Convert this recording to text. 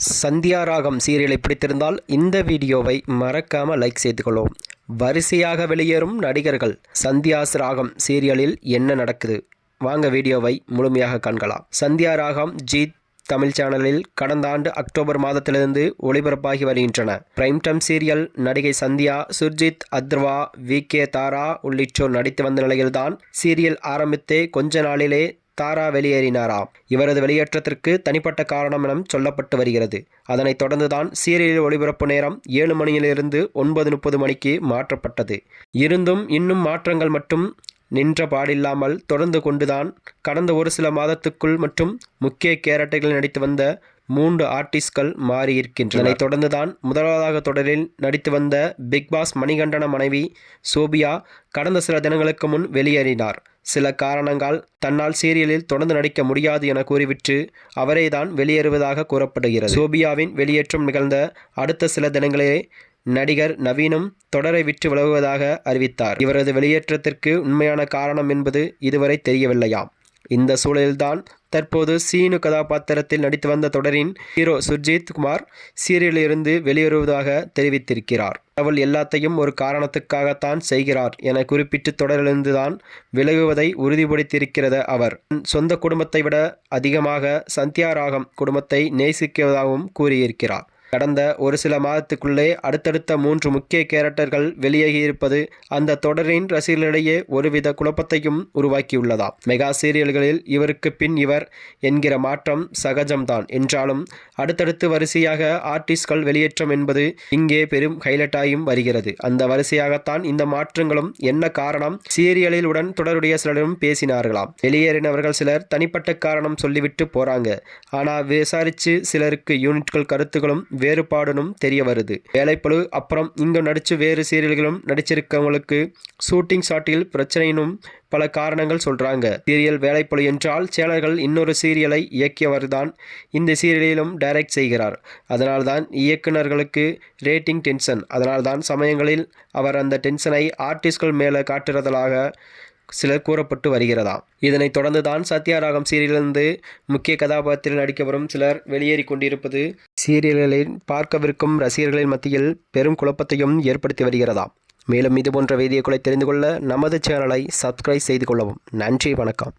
சந்தியா ராகம் சீரியலை பிடித்திருந்தால் இந்த வீடியோவை மறக்காமல் லைக் செய்து கொள்ளும் வரிசையாக வெளியேறும் நடிகர்கள் சந்தியாஸ் ராகம் சீரியலில் என்ன நடக்குது? வாங்க வீடியோவை முழுமையாக காண்கலாம். சந்தியா ராகம் ஜீத் தமிழ் சேனலில் கடந்த ஆண்டு அக்டோபர் மாதத்திலிருந்து ஒளிபரப்பாகி வருகின்றன. பிரைம் டைம் சீரியல் நடிகை சந்தியா சுர்ஜித் அத்ரவா வி கே தாரா உள்ளிட்டோர் நடித்து வந்த நிலையில்தான் சீரியல் ஆரம்பித்தே கொஞ்ச நாளிலே தாரா வெளியேறினாராம் இவரது வெளியேற்றத்திற்கு தனிப்பட்ட காரணம் என சொல்லப்பட்டு வருகிறது. அதனைத் தொடர்ந்துதான் சீரியல் ஒளிபரப்பு நேரம் ஏழு மணியிலிருந்து ஒன்பது முப்பது மணிக்கு மாற்றப்பட்டது. இருந்தும் இன்னும் மாற்றங்கள் மட்டும் நின்ற பாடில்லாமல் தொடர்ந்து கொண்டுதான் கடந்த ஒரு சில மாதத்துக்குள் மற்றும் முக்கிய கேரட்டைகள் நடித்து வந்த மூன்று ஆர்டிஸ்ட்கள் மாறியிருக்கின்றன இதனைத் தொடர்ந்துதான் முதலாவதாக தொடரில் நடித்து வந்த பிக் பாஸ் மணிகண்டன மனைவி சோபியா கடந்த சில தினங்களுக்கு முன் வெளியேறினார். சில காரணங்கள் தன்னால் சீரியலில் தொடர்ந்து நடிக்க முடியாது என கூறிவிட்டு அவரே தான் வெளியேறுவதாக கூறப்படுகிறது. சோபியாவின் வெளியேற்றம் நிகழ்ந்த அடுத்த சில தினங்களே நடிகர் நவீனும் தொடரை விற்று விலகுவதாக அறிவித்தார். இவரது வெளியேற்றத்திற்கு உண்மையான காரணம் என்பது இதுவரை தெரியவில்லையாம். இந்த சூழலில்தான் தற்போது சீனு கதாபாத்திரத்தில் நடித்து வந்த தொடரின் ஹீரோ சுர்ஜித் குமார் சீரியலிலிருந்து வெளியேறுவதாக தெரிவித்திருக்கிறார். அவள் எல்லாத்தையும் ஒரு காரணத்துக்காகத்தான் செய்கிறார் என குறிப்பிட்டு தொடரிலிருந்துதான் விலகுவதை உறுதிப்படுத்தியிருக்கிறது அவர். சொந்த குடும்பத்தை விட அதிகமாக சந்தியாராகம் குடும்பத்தை நேசிக்குவதாகவும் கூறியிருக்கிறார். கடந்த ஒரு சில மாதத்துக்குள்ளே அடுத்தடுத்த மூன்று முக்கிய கேரக்டர்கள் வெளியாகியிருப்பது அந்த தொடரின் ரசிகர்களிடையே ஒருவித குழப்பத்தையும் உருவாக்கியுள்ளதாம் மெகா சீரியல்களில் இவருக்கு பின் இவர் என்கிற மாற்றம் சகஜம்தான். என்றாலும் அடுத்தடுத்து வரிசையாக ஆர்டிஸ்ட்கள் வெளியேற்றம் என்பது இங்கே பெரும் ஹைலைட்டாயும் வருகிறது. அந்த வரிசையாகத்தான் இந்த மாற்றங்களும் என்ன காரணம்? சீரியலில் உடன் தொடருடைய சிலரும் பேசினார்களாம் வெளியேறினவர்கள் சிலர் தனிப்பட்ட காரணம் சொல்லிவிட்டு போறாங்க. ஆனா விசாரிச்சு சிலருக்கு யூனிட்கள் கருத்துகளும் வேறுபாடுனும் தெரிய வருது. வேலைப்பழு அப்புறம் இங்கே நடிச்சு வேறு சீரியல்களும் நடிச்சிருக்கவங்களுக்கு ஷூட்டிங் ஷாட்டில் பிரச்சனையினும் பல காரணங்கள் சொல்றாங்க. சீரியல் வேலைப்பழு என்றால் சேலர்கள் இன்னொரு சீரியலை இயக்கியவர் தான் இந்த சீரியலிலும் டைரக்ட் செய்கிறார். அதனால்தான் இயக்குனர்களுக்கு ரேட்டிங் டென்ஷன் அதனால்தான் சமயங்களில் அவர் அந்த டென்ஷனை ஆர்டிஸ்ட்கள் மேலே காட்டுறதலாக சிலர் கூறப்பட்டு வருகிறதாம். இதனைத் தொடர்ந்துதான் சத்யாராகம் சீரியலிருந்து முக்கிய கதாபாத்திரத்தில் நடிக்க வரும் சிலர் வெளியேறி கொண்டிருப்பது சீரியல்களில் பார்க்கவிருக்கும் ரசிகர்களின் மத்தியில் பெரும் குழப்பத்தையும் ஏற்படுத்தி வருகிறதாம். மேலும் இதுபோன்ற வீடியோக்களை தெரிந்து கொள்ள நமது சேனலை சப்ஸ்கிரைப் செய்து கொள்ளவும். நன்றி வணக்கம்.